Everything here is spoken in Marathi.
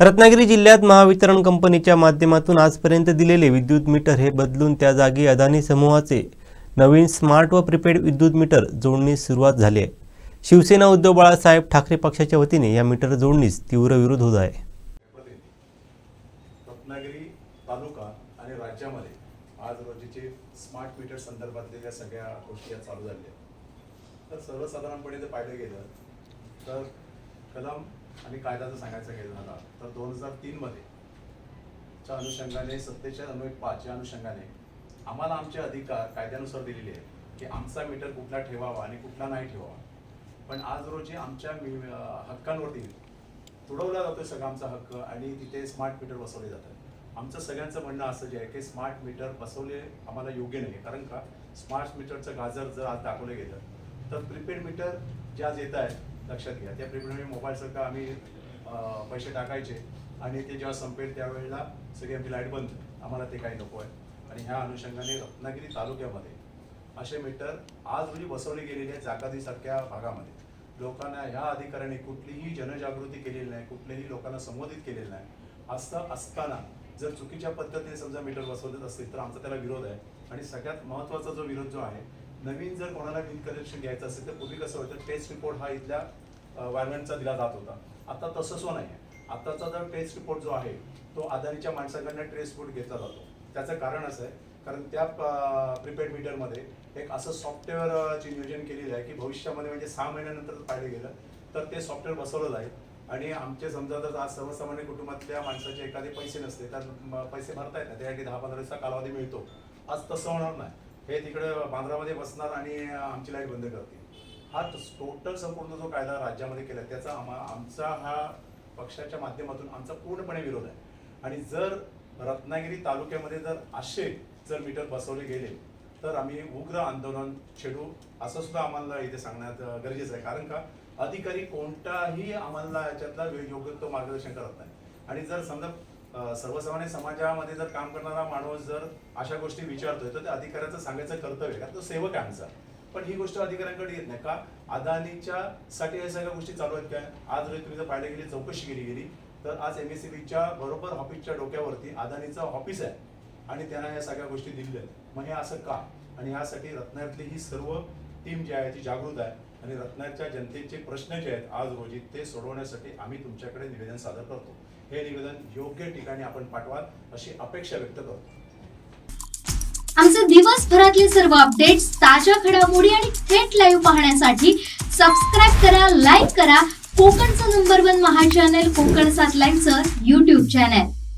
रत्नागिरी जिल्ह्यात महावितरण कंपनीच्या माध्यमातून आजपर्यंत दिलेले विद्युत मीटर हे बदलून त्या जागी अदानी समूहाचे नवीन स्मार्ट व प्रिपेड विद्युत मीटर जोडणीस सुरुवात झाली आहे. शिवसेना उद्धव बाळासाहेब ठाकरे पक्षाच्या वतीने या मीटर जोडणीस तीव्र विरोध होत आहे. रत्नागिरी तालुका आणि राज्यामध्ये आज रोजीचे स्मार्ट मीटर संदर्भातल्या ज्या सगळ्या गोष्टी चालू झाल्या तर सर्वसाधारणपणे जर पाहिलं गेलं तर कलम आणि कायदा जर सांगायचा गेला झाला तर दोन हजार तीनमध्ये च्या अनुषंगाने सत्तेच्या अन्वय पाच या अनुषंगाने आम्हाला आमचे अधिकार कायद्यानुसार दिलेले आहेत की आमचा मीटर कुठला ठेवावा आणि कुठला नाही ठेवावा. पण आज रोजी आमच्या हक्कांवरती तुडवला जातोय सगळा आमचा हक्क आणि तिथे स्मार्ट मीटर बसवले जातात. आमचं सगळ्यांचं म्हणणं असं जे आहे की स्मार्ट मीटर बसवले आम्हाला योग्य नाही कारण का? स्मार्ट मीटरचं गाजर जर आज दाखवलं गेलं तर प्रीपेड मीटर जे येत आहे लक्षात घ्या. त्या प्रीपेड मोबाईलसारखं आम्ही पैसे टाकायचे आणि ते जेव्हा संपेल त्यावेळेला सगळी आमची लाइट बंद. आम्हाला ते काही नको आहे. आणि ह्या अनुषंगाने रत्नागिरी तालुक्यामध्ये असे मीटर आज रोजी बसवले गेलेले आहेत जागादीसारख्या भागामध्ये. लोकांना ह्या अधिकाऱ्यांनी कुठलीही जनजागृती केलेली नाही कुठल्याही लोकांना संबोधित केलेलं नाही. असं असताना जर चुकीच्या पद्धतीने समजा मीटर बसवत असतील तर आमचा त्याला विरोध आहे. आणि सगळ्यात महत्त्वाचा जो विरोध जो आहे नवीन जर कोणाला बिल कनेक्शन घ्यायचं असेल तर पूर्वी कसं होतं टेस्ट रिपोर्ट हा इथल्या वायरमेंटचा दिला जात होता. आता तसं सो हो नाही आहे आत्ताचा जर टेस्ट रिपोर्ट जो आहे तो आदानीच्या माणसाकडनं टेस्ट रिपोर्ट घेतला जातो. त्याचं कारण असं आहे कारण त्या प्रीपेड मीटरमध्ये एक असं सॉफ्टवेअरचे नियोजन केलेलं आहे की भविष्यामध्ये म्हणजे सहा महिन्यानंतर जर पाहिलं गेलं तर ते सॉफ्टवेअर बसवलं जाईल आणि आमचे समजा जर आज सर्वसामान्य कुटुंबातल्या माणसाचे एखादे पैसे नसते तर पैसे भरता येत नाही त्यासाठी दहा पंधरा दिवसाचा कालावधी मिळतो. आज तसं होणार नाही. हे तिकडं बांद्रामध्ये बसणार आणि आमची लाइट बंद करतील. हा टोटल संपूर्ण जो कायदा राज्यामध्ये केला त्याचा आम्हा आमचा हा पक्षाच्या माध्यमातून आमचा पूर्णपणे विरोध आहे. आणि जर रत्नागिरी तालुक्यामध्ये जर असे जर मीटर बसवले गेले तर आम्ही उग्र आंदोलन छेडू असं सुद्धा आम्हाला इथे सांगण्यात गरजेचं आहे. कारण का अधिकारी कोणताही आम्हाला याच्यातला योग्य तो मार्गदर्शन करत नाही. आणि जर समजा सर्वसामान्य समाजामध्ये जर काम करणारा माणूस जर अशा गोष्टी विचारतोय तर त्या अधिकाऱ्याचं सांगायचं कर्तव्य कारण तो सेवक आहे आमचा. पण ही गोष्ट अधिकाऱ्यांकडे येत नाही. का? अदानीच्या साठी या सगळ्या गोष्टी चालू आहेत काय आज जरी तुम्ही जर पाहिलं गेली चौकशी केली गेली तर आज एम एस बरोबर ऑफिसच्या डोक्यावरती अदानीचं ऑफिस आहे. आणि त्यांना या सगळ्या गोष्टी दिलेल्या आहेत. मग हे असं का? आणि यासाठी रत्नागिरीतली ही सर्व टीम जी आहे ती जागृत आहे. आणि रत्नाच्या जनतेचे प्रश्न जे आहेत आज रोजी ते सोडवण्यासाठी आम्ही तुमच्याकडे निवेदन सादर करतो. हे निवेदन योग्य ठिकाणी आपण पाठवाल अशी अपेक्षा व्यक्त करतो. आमचे दिवसभरातले सर्व अपडेट्स ताज्या घडामोडी आणि थेट लाईव्ह पाहण्यासाठी सबस्क्राईब करा लाईक करा. कोकणचं number one Maha channel Konkan सात लाईनचं युट्यूब चॅनल